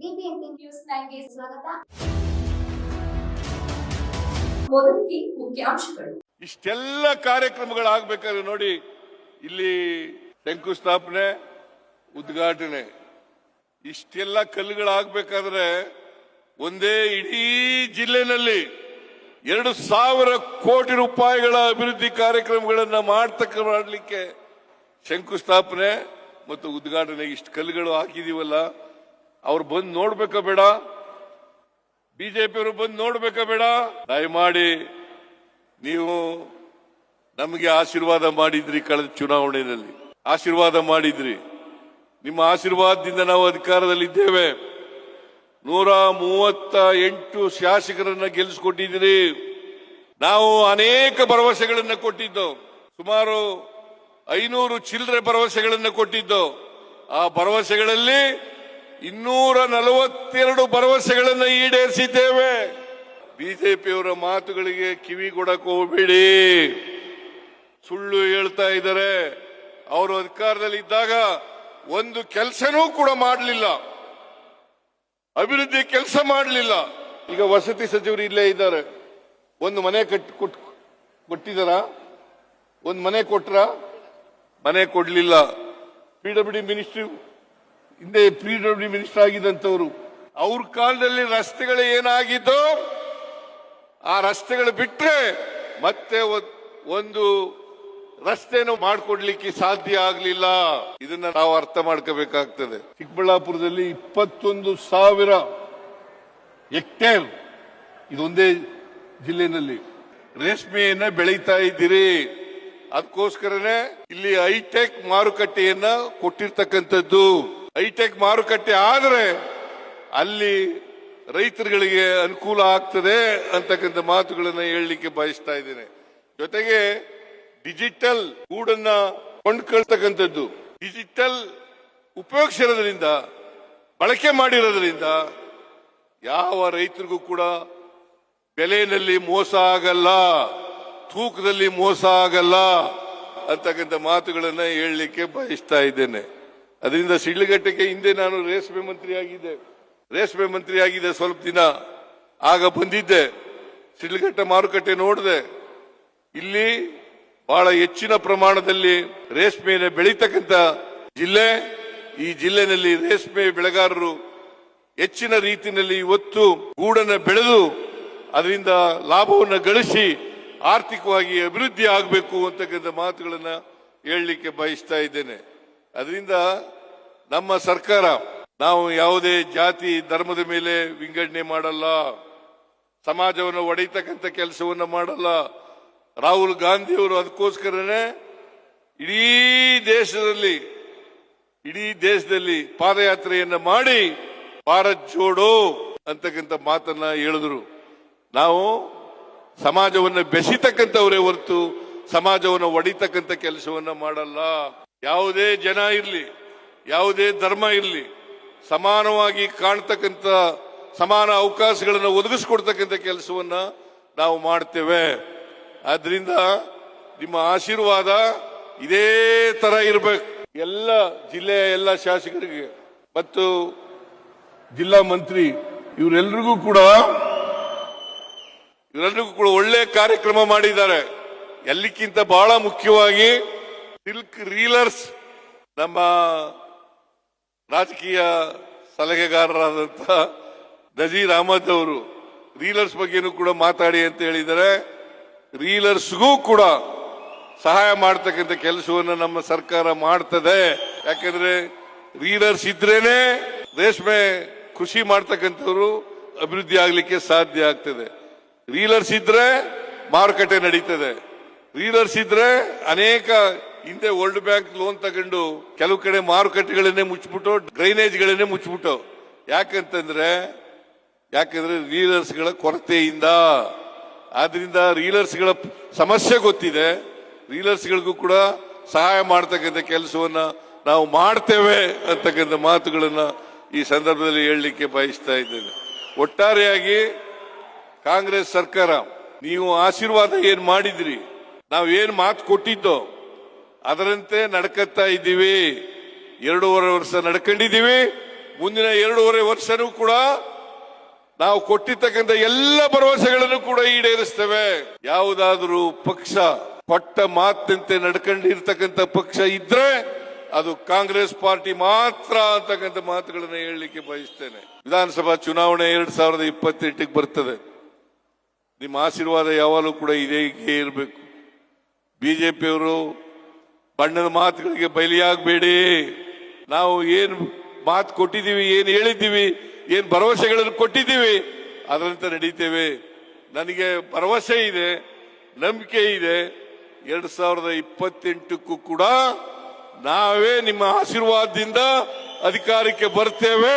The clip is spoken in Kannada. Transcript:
ನ್ಯೂಸ್ ಸ್ವಾಗತ. ಮೊದಲಿಗೆ ಮುಖ್ಯಾಂಶಗಳು. ಇಷ್ಟೆಲ್ಲ ಕಾರ್ಯಕ್ರಮಗಳಾಗಬೇಕಾದ್ರೆ ನೋಡಿ, ಇಲ್ಲಿ ಶಂಕುಸ್ಥಾಪನೆ, ಉದ್ಘಾಟನೆ, ಇಷ್ಟೆಲ್ಲ ಕಲ್ಲುಗಳಾಗಬೇಕಾದ್ರೆ ಒಂದೇ ಇಡೀ ಜಿಲ್ಲೆನಲ್ಲಿ ಎರಡು ಸಾವಿರ ಕೋಟಿ ರೂಪಾಯಿಗಳ ಅಭಿವೃದ್ಧಿ ಕಾರ್ಯಕ್ರಮಗಳನ್ನು ಮಾಡ್ತಕ್ಕ ಮಾಡಲಿಕ್ಕೆ ಶಂಕುಸ್ಥಾಪನೆ ಮತ್ತು ಉದ್ಘಾಟನೆ ಇಷ್ಟು ಕಲ್ಲುಗಳು ಹಾಕಿದೀವಲ್ಲ. ಅವ್ರು ಬಂದು ನೋಡ್ಬೇಕ ಬೇಡ. ಬಿಜೆಪಿಯವರು ಬಂದು ನೋಡ್ಬೇಕ ಬೇಡ. ದಯಮಾಡಿ ನೀವು ನಮಗೆ ಆಶೀರ್ವಾದ ಮಾಡಿದ್ರಿ ಕಳೆದ ಚುನಾವಣೆಯಲ್ಲಿ. ಆಶೀರ್ವಾದ ಮಾಡಿದ್ರಿ. ನಿಮ್ಮ ಆಶೀರ್ವಾದದಿಂದ ನಾವು ಅಧಿಕಾರದಲ್ಲಿದ್ದೇವೆ. ನೂರ ಮೂವತ್ತ ಎಂಟು ಶಾಸಕರನ್ನ ಗೆಲ್ಲಿಸಿಕೊಟ್ಟಿದ್ದೀರಿ. ನಾವು ಅನೇಕ ಭರವಸೆಗಳನ್ನು ಕೊಟ್ಟಿದ್ದು. ಸುಮಾರು ಐನೂರು ಚಿಲ್ಲರೆ ಭರವಸೆಗಳನ್ನು ಕೊಟ್ಟಿದ್ದು. ಆ ಭರವಸೆಗಳಲ್ಲಿ ಇನ್ನೂರ ನಲವತ್ತೆರಡು ಭರವಸೆಗಳನ್ನು ಈಡೇರಿಸಿದ್ದೇವೆ. ಬಿಜೆಪಿಯವರ ಮಾತುಗಳಿಗೆ ಕಿವಿ ಕೊಡಕ್ ಹೋಗ್ಬೇಡಿ. ಸುಳ್ಳು ಹೇಳ್ತಾ ಇದ್ದಾರೆ. ಅವರು ಅಧಿಕಾರದಲ್ಲಿ ಇದ್ದಾಗ ಒಂದು ಕೆಲಸನೂ ಕೂಡ ಮಾಡಲಿಲ್ಲ. ಅಭಿವೃದ್ಧಿ ಕೆಲಸ ಮಾಡಲಿಲ್ಲ. ಈಗ ವಸತಿ ಸಚಿವರು ಇಲ್ಲೇ ಇದ್ದಾರೆ. ಒಂದು ಮನೆ ಕಟ್ಟಿ ಕೊಟ್- ಕೊಟ್ಟಿದಾರ ಒಂದು ಮನೆ ಕೊಟ್ರ? ಮನೆ ಕೊಡ್ಲಿಲ್ಲ. ಪಿ ಡಬ್ಲ್ಯೂ ಡಿ ಮಿನಿಸ್ಟ್ರಿ ಹಿಂದೆ ಪಿ ಡಬ್ಲ್ಯೂ ಮಿನಿಸ್ಟರ್ ಆಗಿದ್ದಂಥವ್ರು, ಅವ್ರ ಕಾಲದಲ್ಲಿ ರಸ್ತೆಗಳು ಏನಾಗಿದ್ದೋ, ಆ ರಸ್ತೆಗಳು ಬಿಟ್ಟರೆ ಮತ್ತೆ ಒಂದು ರಸ್ತೆಯನ್ನು ಮಾಡಿಕೊಡ್ಲಿಕ್ಕೆ ಸಾಧ್ಯ ಆಗಲಿಲ್ಲ. ಇದನ್ನ ನಾವು ಅರ್ಥ ಮಾಡ್ಕೋಬೇಕಾಗ್ತದೆ. ಚಿಕ್ಕಬಳ್ಳಾಪುರದಲ್ಲಿ ಇಪ್ಪತ್ತೊಂದು ಸಾವಿರ ಹೆಕ್ಟೇರ್ ಇದೊಂದೇ ಜಿಲ್ಲೆನಲ್ಲಿ ರೇಷ್ಮೆಯನ್ನ ಬೆಳೀತಾ ಇದ್ದೀರಿ. ಅದಕ್ಕೋಸ್ಕರನೇ ಇಲ್ಲಿ ಹೈಟೆಕ್ ಮಾರುಕಟ್ಟೆಯನ್ನ ಕೊಟ್ಟಿರ್ತಕ್ಕಂಥದ್ದು. ಹೈಟೆಕ್ ಮಾರುಕಟ್ಟೆ ಆದರೆ ಅಲ್ಲಿ ರೈತರುಗಳಿಗೆ ಅನುಕೂಲ ಆಗ್ತದೆ ಅಂತಕ್ಕಂಥ ಮಾತುಗಳನ್ನು ಹೇಳಲಿಕ್ಕೆ ಬಯಸ್ತಾ ಇದ್ದೇನೆ. ಜೊತೆಗೆ ಡಿಜಿಟಲ್ ಗೂಡನ್ನ ಕೊಂಡ್ಕೊಳ್ತಕ್ಕಂಥದ್ದು ಡಿಜಿಟಲ್ ಉಪಯೋಗಿಸಿರೋದ್ರಿಂದ, ಬಳಕೆ ಮಾಡಿರೋದ್ರಿಂದ ಯಾವ ರೈತರಿಗೂ ಕೂಡ ಬೆಲೆಯಲ್ಲಿ ಮೋಸ ಆಗಲ್ಲ, ತೂಕದಲ್ಲಿ ಮೋಸ ಆಗಲ್ಲ ಅಂತಕ್ಕಂಥ ಮಾತುಗಳನ್ನು ಹೇಳಲಿಕ್ಕೆ ಬಯಸ್ತಾ ಇದ್ದೇನೆ. ಅದರಿಂದ ಸಿಡ್ಲಘಟ್ಟಕ್ಕೆ ಹಿಂದೆ ನಾನು ರೇಷ್ಮೆ ಮಂತ್ರಿ ಆಗಿದ್ದೆ. ರೇಷ್ಮೆ ಮಂತ್ರಿ ಆಗಿದೆ ಸ್ವಲ್ಪ ದಿನ. ಆಗ ಬಂದಿದ್ದೆ. ಸಿಡ್ಲಘಟ್ಟ ಮಾರುಕಟ್ಟೆ ನೋಡಿದೆ. ಇಲ್ಲಿ ಬಹಳ ಹೆಚ್ಚಿನ ಪ್ರಮಾಣದಲ್ಲಿ ರೇಷ್ಮೆಯನ್ನು ಬೆಳೀತಕ್ಕಂಥ ಜಿಲ್ಲೆ. ಈ ಜಿಲ್ಲೆನಲ್ಲಿ ರೇಷ್ಮೆ ಬೆಳೆಗಾರರು ಹೆಚ್ಚಿನ ರೀತಿಯಲ್ಲಿ ಇವತ್ತು ಗೂಡನ್ನು ಬೆಳೆದು ಅದರಿಂದ ಲಾಭವನ್ನು ಗಳಿಸಿ ಆರ್ಥಿಕವಾಗಿ ಅಭಿವೃದ್ಧಿ ಆಗಬೇಕು ಅಂತಕ್ಕಂಥ ಮಾತುಗಳನ್ನು ಹೇಳಲಿಕ್ಕೆ ಬಯಸ್ತಾ ಇದ್ದೇನೆ. ಅದರಿಂದ ನಮ್ಮ ಸರ್ಕಾರ, ನಾವು ಯಾವುದೇ ಜಾತಿ, ಧರ್ಮದ ಮೇಲೆ ವಿಂಗಡಣೆ ಮಾಡಲ್ಲ, ಸಮಾಜವನ್ನು ಒಡೆಯತಕ್ಕಂಥ ಕೆಲಸವನ್ನು ಮಾಡಲ್ಲ. ರಾಹುಲ್ ಗಾಂಧಿಯವರು ಅದಕ್ಕೋಸ್ಕರನೇ ಇಡೀ ದೇಶದಲ್ಲಿ ಇಡೀ ದೇಶದಲ್ಲಿ ಪಾದಯಾತ್ರೆಯನ್ನ ಮಾಡಿ ಭಾರತ್ ಜೋಡೋ ಅಂತಕ್ಕಂಥ ಮಾತನ್ನ ಹೇಳಿದ್ರು. ನಾವು ಸಮಾಜವನ್ನು ಬೆಸಿತಕ್ಕಂಥವರೇ ಹೊರತು ಸಮಾಜವನ್ನು ಒಡಿತಕ್ಕಂಥ ಕೆಲಸವನ್ನ ಮಾಡಲ್ಲ. ಯಾವುದೇ ಜನ ಇರಲಿ, ಯಾವುದೇ ಧರ್ಮ ಇರಲಿ, ಸಮಾನವಾಗಿ ಕಾಣ್ತಕ್ಕಂಥ ಸಮಾನ ಅವಕಾಶಗಳನ್ನು ಒದಗಿಸ್ಕೊಡ್ತಕ್ಕಂಥ ಕೆಲಸವನ್ನ ನಾವು ಮಾಡ್ತೇವೆ. ಆದ್ರಿಂದ ನಿಮ್ಮ ಆಶೀರ್ವಾದ ಇದೇ ತರ ಇರಬೇಕು. ಎಲ್ಲ ಜಿಲ್ಲೆಯ ಎಲ್ಲ ಶಾಸಕರಿಗೆ ಮತ್ತು ಜಿಲ್ಲಾ ಮಂತ್ರಿ ಇವರೆಲ್ಲರಿಗೂ ಕೂಡ ಇವರೆಲ್ಲರಿಗೂ ಕೂಡ ಒಳ್ಳೆ ಕಾರ್ಯಕ್ರಮ ಮಾಡಿದ್ದಾರೆ. ಎಲ್ಲಿಕ್ಕಿಂತ ಬಹಳ ಮುಖ್ಯವಾಗಿ ಸಿಲ್ಕ್ ರೀಲರ್ಸ್ ನಮ್ಮ ರಾಜಕೀಯ ಸಲಹೆಗಾರರಾದಂತ ನಜೀರ್ ಅಹಮದ್ ಅವರು ರೀಲರ್ಸ್ ಬಗ್ಗೆನೂ ಕೂಡ ಮಾತಾಡಿ ಅಂತ ಹೇಳಿದರೆ ರೀಲರ್ಸ್ಗೂ ಕೂಡ ಸಹಾಯ ಮಾಡ್ತಕ್ಕಂಥ ಕೆಲಸವನ್ನು ನಮ್ಮ ಸರ್ಕಾರ ಮಾಡ್ತದೆ. ಯಾಕಂದ್ರೆ ರೀಲರ್ಸ್ ಇದ್ರೇನೆ ರೇಷ್ಮೆ ಕೃಷಿ ಮಾಡ್ತಕ್ಕಂಥವ್ರು ಅಭಿವೃದ್ಧಿ ಆಗ್ಲಿಕ್ಕೆ ಸಾಧ್ಯ ಆಗ್ತದೆ. ರೀಲರ್ಸ್ ಇದ್ರೆ ಮಾರುಕಟ್ಟೆ ನಡೀತದೆ. ರೀಲರ್ಸ್ ಇದ್ರೆ ಅನೇಕ ಹಿಂದೆ ವರ್ಲ್ಡ್ ಬ್ಯಾಂಕ್ ಲೋನ್ ತಗೊಂಡು ಕೆಲವು ಕಡೆ ಮಾರುಕಟ್ಟೆಗಳನ್ನೇ ಮುಚ್ಚಿಬಿಟ್ಟು ಡ್ರೈನೇಜ್ಗಳನ್ನೇ ಮುಚ್ಚಿಬಿಟ್ಟು. ಯಾಕಂತಂದ್ರೆ, ಯಾಕಂದ್ರೆ ರೀಲರ್ಸ್ಗಳ ಕೊರತೆಯಿಂದ. ಆದ್ರಿಂದ ರೀಲರ್ಸ್ಗಳ ಸಮಸ್ಯೆ ಗೊತ್ತಿದೆ. ರೀಲರ್ಸ್ಗಳಿಗೂ ಕೂಡ ಸಹಾಯ ಮಾಡ್ತಕ್ಕಂಥ ಕೆಲಸವನ್ನ ನಾವು ಮಾಡ್ತೇವೆ ಅಂತಕ್ಕಂಥ ಮಾತುಗಳನ್ನ ಈ ಸಂದರ್ಭದಲ್ಲಿ ಹೇಳಲಿಕ್ಕೆ ಬಯಸ್ತಾ ಇದ್ದೇನೆ. ಒಟ್ಟಾರೆಯಾಗಿ ಕಾಂಗ್ರೆಸ್ ಸರ್ಕಾರ, ನೀವು ಆಶೀರ್ವಾದ ಏನ್ ಮಾಡಿದ್ರಿ? ನಾವು ಏನು ಮಾತು ಕೊಟ್ಟಿದ್ದೋ ಅದರಂತೆ ನಡ್ಕತ್ತಾ ಇದ್ದೀವಿ. ಎರಡೂವರೆ ವರ್ಷ ನಡ್ಕೊಂಡಿದ್ದೀವಿ. ಮುಂದಿನ ಎರಡೂವರೆ ವರ್ಷನೂ ಕೂಡ ನಾವು ಕೊಟ್ಟಿರ್ತಕ್ಕಂಥ ಎಲ್ಲ ಭರವಸೆಗಳನ್ನು ಕೂಡ ಈಡೇರಿಸ್ತೇವೆ. ಯಾವುದಾದ್ರೂ ಪಕ್ಷ ಕೊಟ್ಟ ಮಾತಿನಂತೆ ನಡ್ಕೊಂಡಿರ್ತಕ್ಕಂಥ ಪಕ್ಷ ಇದ್ರೆ ಅದು ಕಾಂಗ್ರೆಸ್ ಪಾರ್ಟಿ ಮಾತ್ರ ಅಂತಕ್ಕಂಥ ಮಾತುಗಳನ್ನು ಹೇಳಲಿಕ್ಕೆ ಬಯಸ್ತೇನೆ. ವಿಧಾನಸಭಾ ಚುನಾವಣೆ ಎರಡ್ ಸಾವಿರದ ಇಪ್ಪತ್ತೆಂಟಕ್ಕೆ ಬರ್ತದೆ. ನಿಮ್ಮ ಆಶೀರ್ವಾದ ಯಾವಾಗಲೂ ಕೂಡ ಇದೇ ಇರಬೇಕು. ಬಿಜೆಪಿಯವರು ಬಣ್ಣದ ಮಾತುಗಳಿಗೆ ಬಯಲಿಯಾಗಬೇಡಿ ನಾವು ಏನು ಮಾತು ಕೊಟ್ಟಿದ್ದೀವಿ, ಏನು ಹೇಳಿದ್ದೀವಿ, ಏನು ಭರವಸೆಗಳನ್ನು ಕೊಟ್ಟಿದ್ದೀವಿ, ಅದರಂತೆ ನಡೀತೇವೆ. ನನಗೆ ಭರವಸೆ ಇದೆ, ನಂಬಿಕೆ ಇದೆ. ಎರಡ್ ಸಾವಿರದ ಇಪ್ಪತ್ತೆಂಟಕ್ಕೂ ಕೂಡ ನಾವೇ ನಿಮ್ಮ ಆಶೀರ್ವಾದದಿಂದ ಅಧಿಕಾರಕ್ಕೆ ಬರ್ತೇವೆ.